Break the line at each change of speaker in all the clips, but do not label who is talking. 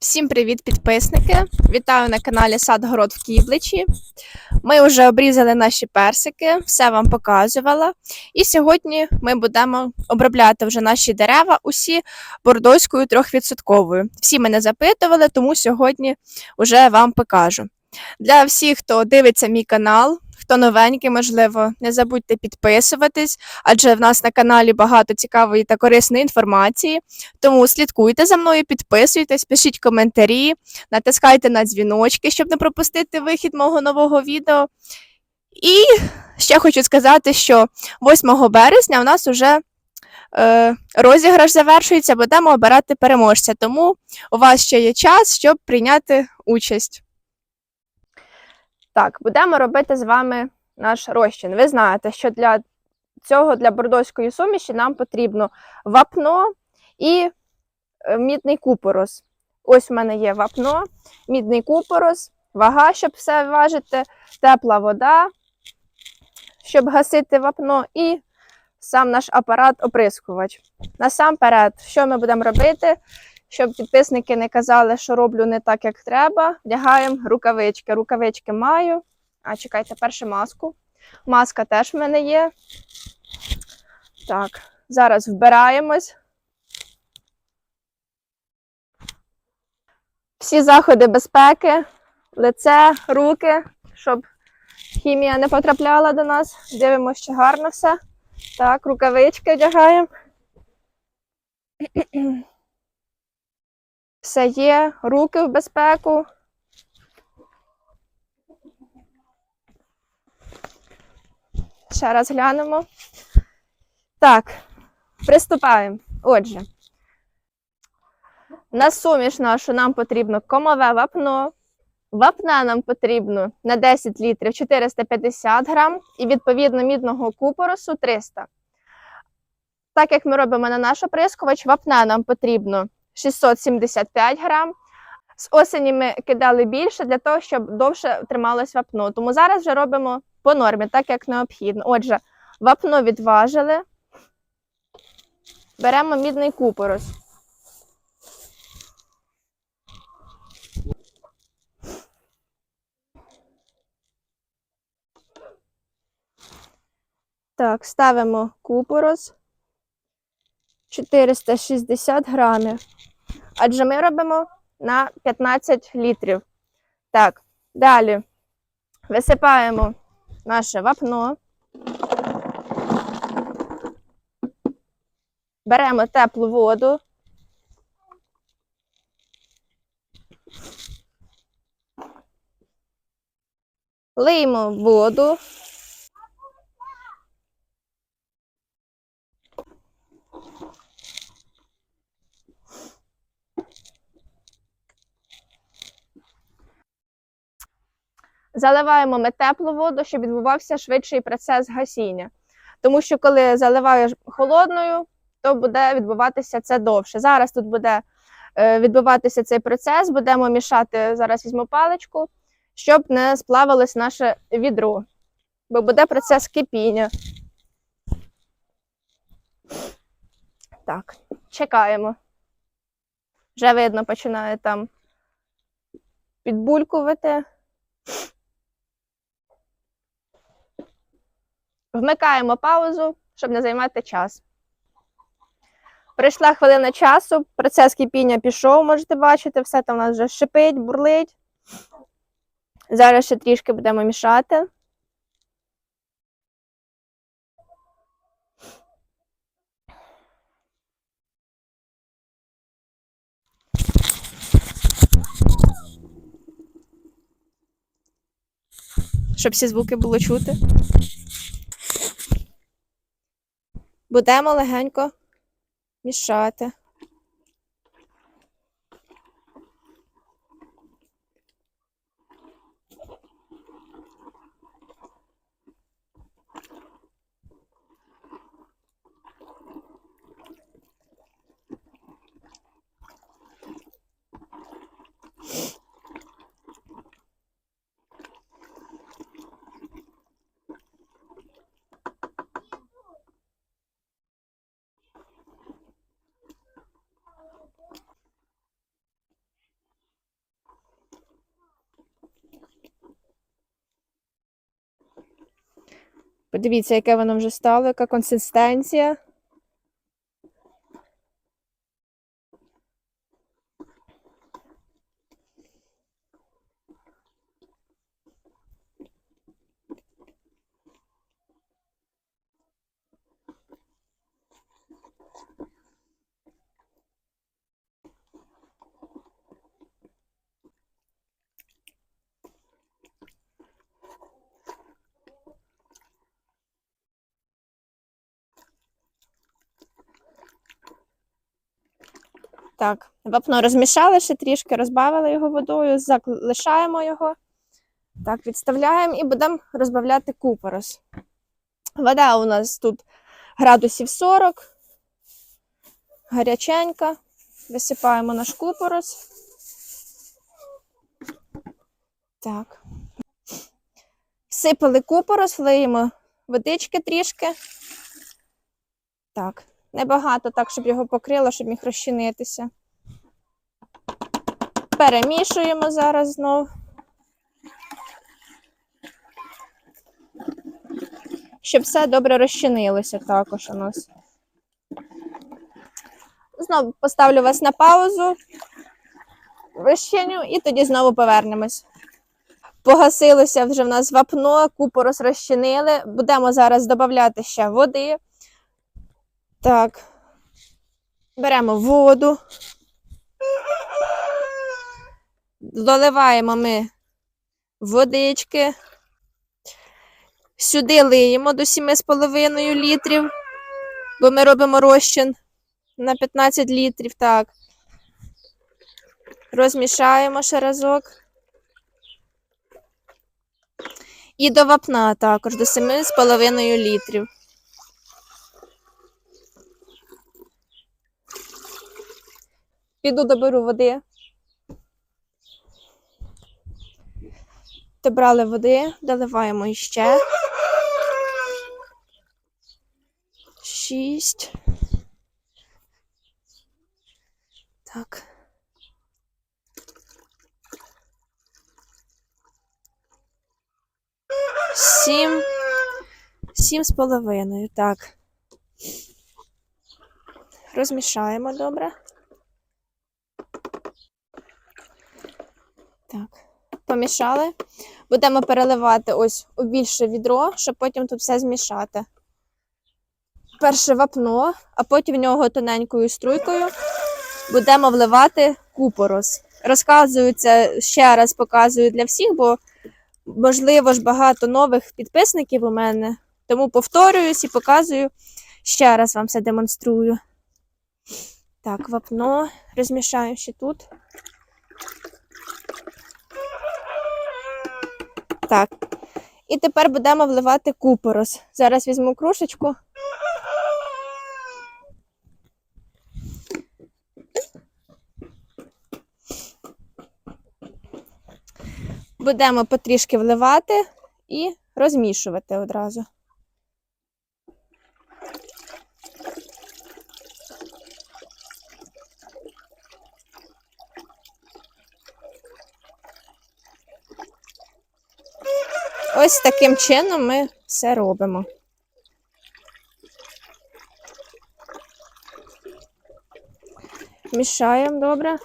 Всім привіт, підписники! Вітаю на каналі Сад Город в Кібличі. Ми вже обрізали наші персики, все вам показувала. І сьогодні ми будемо обробляти вже наші дерева, усі бордоською трьохвідсотковою. Всі мене запитували, тому сьогодні вже вам покажу. Для всіх, хто дивиться мій канал, хто новенький, можливо, не забудьте підписуватись, адже в нас на каналі багато цікавої та корисної інформації. Тому слідкуйте за мною, підписуйтесь, пишіть коментарі, натискайте на дзвіночки, щоб не пропустити вихід мого нового відео. І ще хочу сказати, що 8 березня у нас вже е, розіграш завершується, будемо обирати переможця. Тому у вас ще є час, щоб прийняти участь. Так, будемо робити з вами наш розчин. Ви знаєте, що для цього, для бордоської суміші, нам потрібно вапно і е, мідний купорос. Ось в мене є вапно, мідний купорос, вага, щоб все важити, тепла вода, щоб гасити вапно, і сам наш апарат оприскувач. Насамперед, що ми будемо робити, щоб підписники не казали, що роблю не так, як треба, вдягаємо рукавички. Рукавички маю. А чекайте, перше маску. Маска теж в мене є. Так, зараз вбираємось. Всі заходи безпеки, лице, руки, щоб хімія не потрапляла до нас. Дивимося, чи гарно все. Так, рукавички одягаємо. Все є, руки в безпеку. Ще раз глянемо. Так, приступаємо. Отже, на суміш нашу нам потрібно комове вапно. Вапна нам потрібно на 10 літрів 450 грам і відповідно мідного купоросу 300. Так як ми робимо на наш оприскувач, вапна нам потрібно 675 грам. З осені ми кидали більше для того, щоб довше трималось вапно. Тому зараз вже робимо по нормі, так як необхідно. Отже, вапно відважили. Беремо мідний купорос. Так, ставимо купорос 460 грамів. Адже ми робимо на 15 літрів. Так, далі висипаємо наше вапно. Беремо теплу воду. Лиємо воду. Заливаємо ми теплу воду, щоб відбувався швидший процес гасіння. Тому що коли заливаєш холодною, то буде відбуватися це довше. Зараз тут буде е, відбуватися цей процес, будемо мішати, зараз візьму паличку, щоб не сплавилось наше відро, бо буде процес кипіння. Так, чекаємо. Вже видно, починає там підбулькувати. Вмикаємо паузу, щоб не займати час. Прийшла хвилина часу, процес кипіння пішов, можете бачити, все там у нас вже шипить, бурлить. Зараз ще трішки будемо мішати. Щоб всі звуки було чути. Будемо легенько мішати. Подивіться, яке воно вже стало, яка консистенція. Так, вапно розмішали ще трішки, розбавили його водою, залишаємо його. Так, відставляємо і будемо розбавляти купорос. Вода у нас тут градусів 40, гаряченька. Висипаємо наш купорос. Так. Всипали купорос, влиємо водички трішки. Так, небагато, так, щоб його покрило, щоб міг розчинитися. Перемішуємо зараз знов. Щоб все добре розчинилося також у нас. Знову поставлю вас на паузу, розчиню і тоді знову повернемось. Погасилося вже в нас вапно, купорос розчинили. Будемо зараз додати ще води. Так. Беремо воду. Доливаємо ми водички. Сюди лиємо до 7,5 літрів, бо ми робимо розчин на 15 літрів. Так. Розмішаємо ще разок. І до вапна також до 7,5 літрів. Піду доберу води. Добрали води, доливаємо іще. Шість. Так. Сім. Сім з половиною. Так. Розмішаємо добре. Так, помішали. Будемо переливати ось у більше відро, щоб потім тут все змішати. Перше вапно, а потім в нього тоненькою струйкою будемо вливати купорос. Розказую це ще раз показую для всіх, бо, можливо ж, багато нових підписників у мене. Тому повторююсь і показую. Ще раз вам все демонструю. Так, вапно розмішаю ще тут. Так. І тепер будемо вливати купорос. Зараз візьму кружечку. Будемо потрішки вливати і розмішувати одразу. Ось таким чином ми все робимо. Мішаємо добре.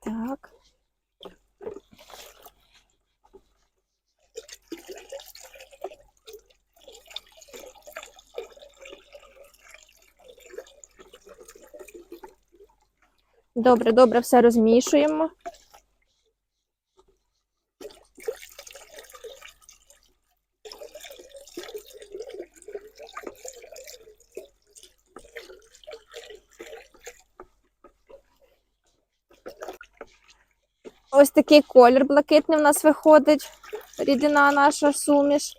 Так. Добре, добре, все розмішуємо. Ось такий колір блакитний в нас виходить. Рідина наша суміш.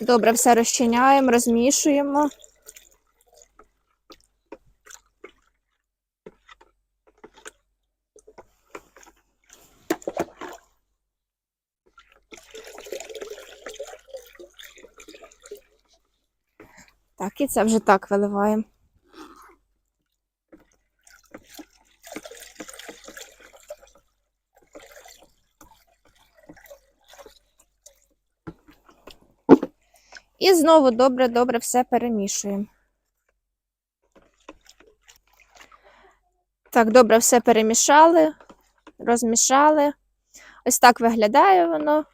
Добре, все розчиняємо, розмішуємо. Так, і це вже так виливаємо. Знову добре-добре все перемішуємо. Так, добре все перемішали, розмішали. Ось так виглядає воно.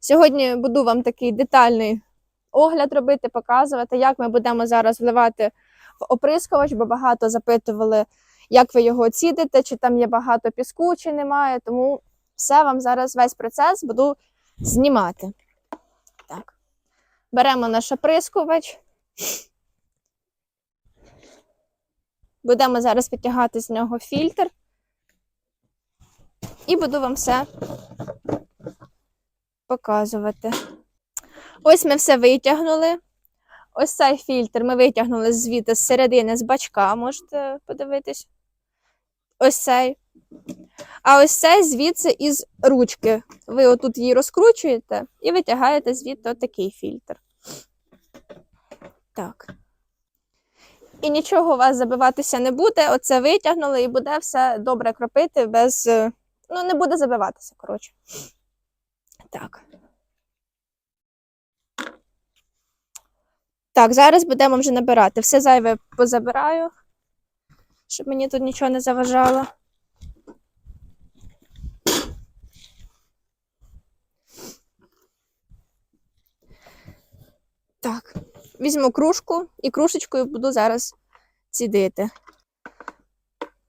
Сьогодні буду вам такий детальний огляд робити, показувати, як ми будемо зараз вливати в оприскувач, бо багато запитували, як ви його оціните, чи там є багато піску, чи немає. Тому все вам зараз весь процес буду знімати. Беремо наш оприскувач. Будемо зараз витягати з нього фільтр. І буду вам все показувати. Ось ми все витягнули. Ось цей фільтр ми витягнули звідти з середини з бачка, можете подивитись. Ось цей. А ось цей звідси із ручки. Ви отут її розкручуєте і витягаєте звідти такий фільтр. Так. І нічого у вас забиватися не буде. Оце витягнули і буде все добре кропити без. е, Ну, не буде забиватися, коротше. Так. Так, зараз будемо вже набирати. Все зайве позабираю, щоб мені тут нічого не заважало. Так, візьму кружку і кружечкою буду зараз цідити.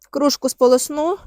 Кружку сполосну.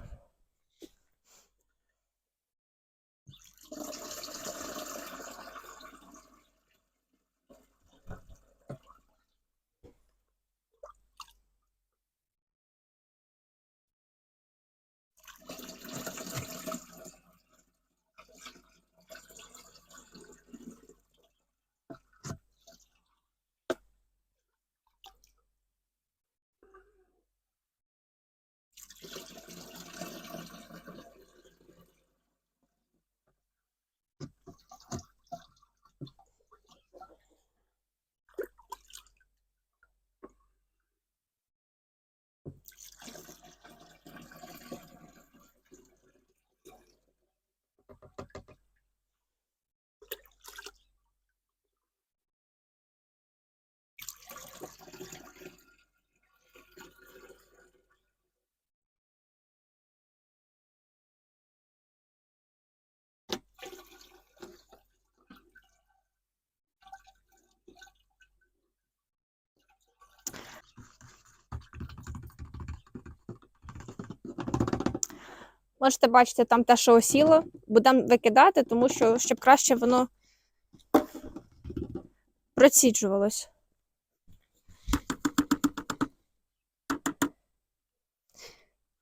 Можете бачити там те, що осіло. Будемо викидати, тому що щоб краще воно проціджувалось.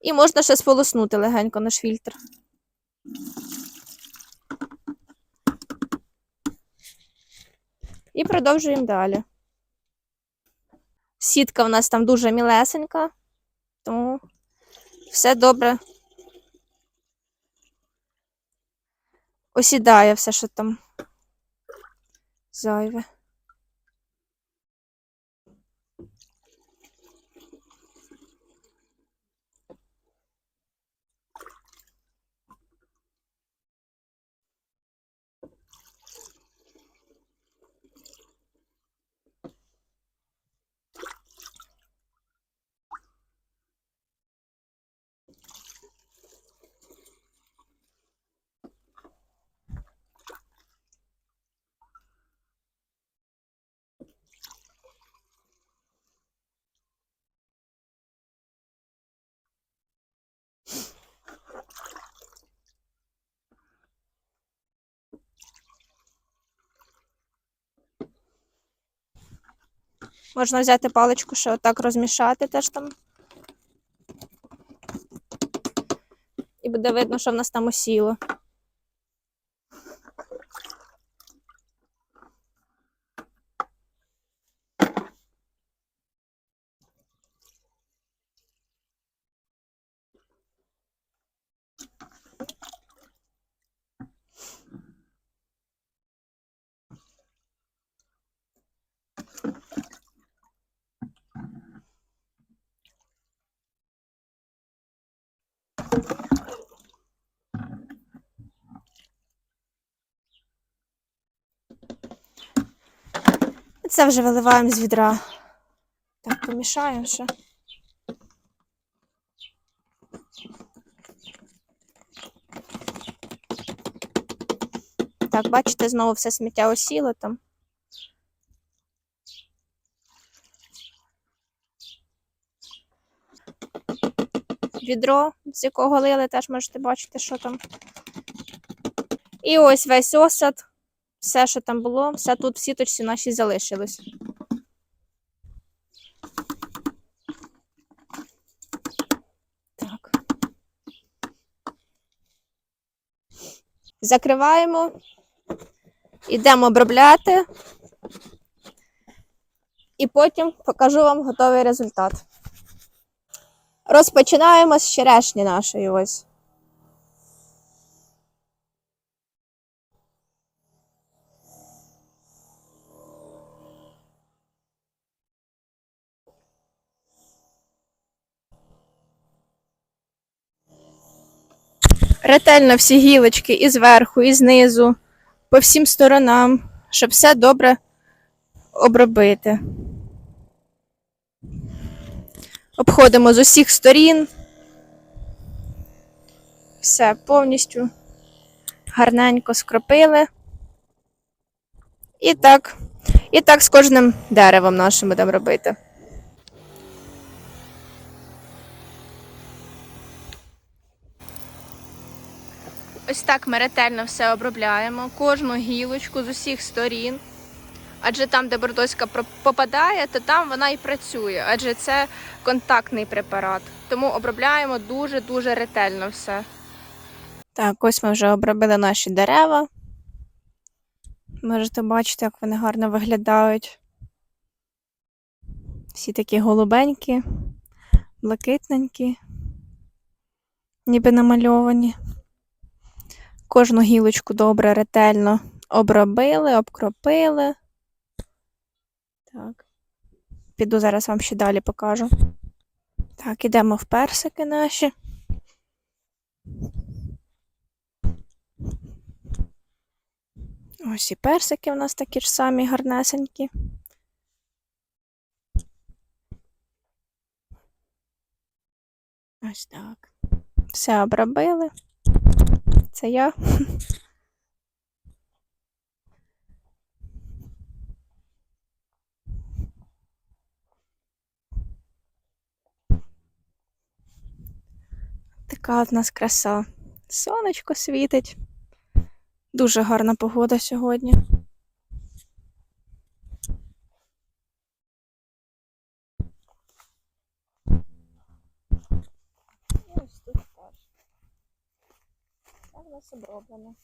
І можна ще сполоснути легенько наш фільтр. І продовжуємо далі. Сітка в нас там дуже мілесенька, тому все добре осідає все, що там зайве. Можна взяти паличку, ще отак розмішати теж там. І буде видно, що в нас там осіло. Це вже виливаємо з відра. Так, помішаємо ще. Так, бачите, знову все сміття осіло там. Відро, з якого лили, теж можете бачити, що там. І ось весь осад, все, що там було, все тут в сіточці нашій залишилось. Так. Закриваємо. Йдемо обробляти. І потім покажу вам готовий результат. Розпочинаємо з черешні нашої ось. Ретельно всі гілочки і зверху, і знизу, по всім сторонам, щоб все добре обробити. Обходимо з усіх сторін. Все повністю гарненько скропили. І так, і так з кожним деревом нашим будемо робити. Ось так ми ретельно все обробляємо, кожну гілочку з усіх сторін. Адже там, де бордоська попадає, то там вона і працює, адже це контактний препарат. Тому обробляємо дуже-дуже ретельно все. Так, ось ми вже обробили наші дерева. Можете бачити, як вони гарно виглядають. Всі такі голубенькі, блакитненькі, ніби намальовані. Кожну гілочку добре, ретельно обробили, обкропили. Так. Піду зараз вам ще далі покажу. Так, ідемо в персики наші. Ось і персики у нас такі ж самі гарнесенькі. Ось так. Все обробили. Це я. Така в нас краса. Сонечко світить. Дуже гарна погода сьогодні. Ось тут теж. Так у нас оброблено.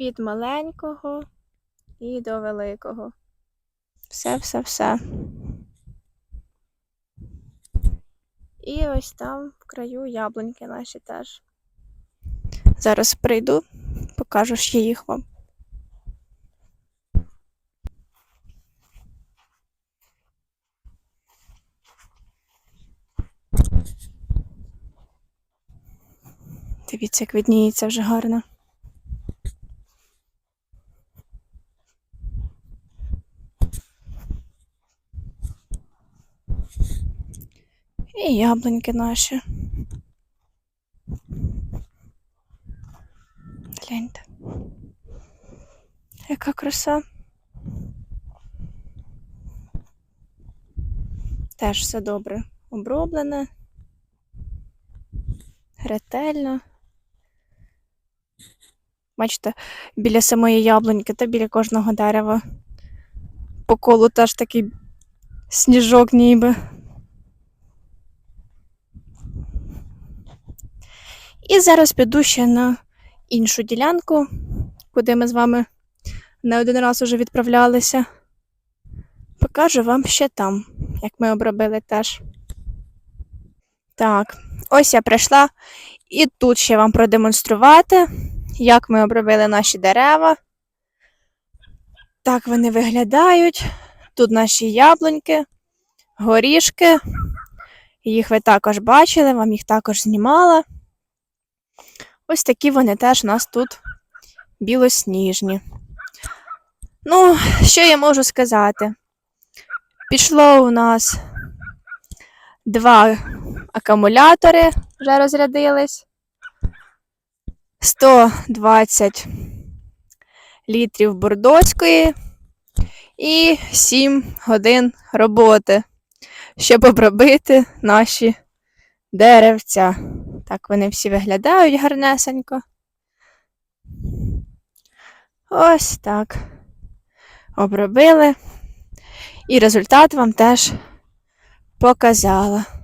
Від маленького і до великого. Все, все, все. І ось там в краю яблуньки наші теж. Зараз прийду, покажу ще їх вам. Дивіться, як відніється вже гарно. І яблуньки наші. Гляньте. Яка краса. Теж все добре оброблене. Ретельно. Бачите, біля самої яблуньки та біля кожного дерева. По колу теж такий сніжок ніби. І зараз піду ще на іншу ділянку, куди ми з вами не один раз уже відправлялися. Покажу вам ще там, як ми обробили теж. Так, ось я прийшла і тут ще вам продемонструвати, як ми обробили наші дерева. Так вони виглядають. Тут наші яблуньки, горішки, Їх ви також бачили, вам їх також знімала. Ось такі вони теж у нас тут білосніжні. Ну, що я можу сказати? Пішло у нас два акумулятори, вже розрядились. 120 літрів бордоської і 7 годин роботи, щоб обробити наші деревця. Так вони всі виглядають гарнесенько. Ось так. Обробили. І результат вам теж показала.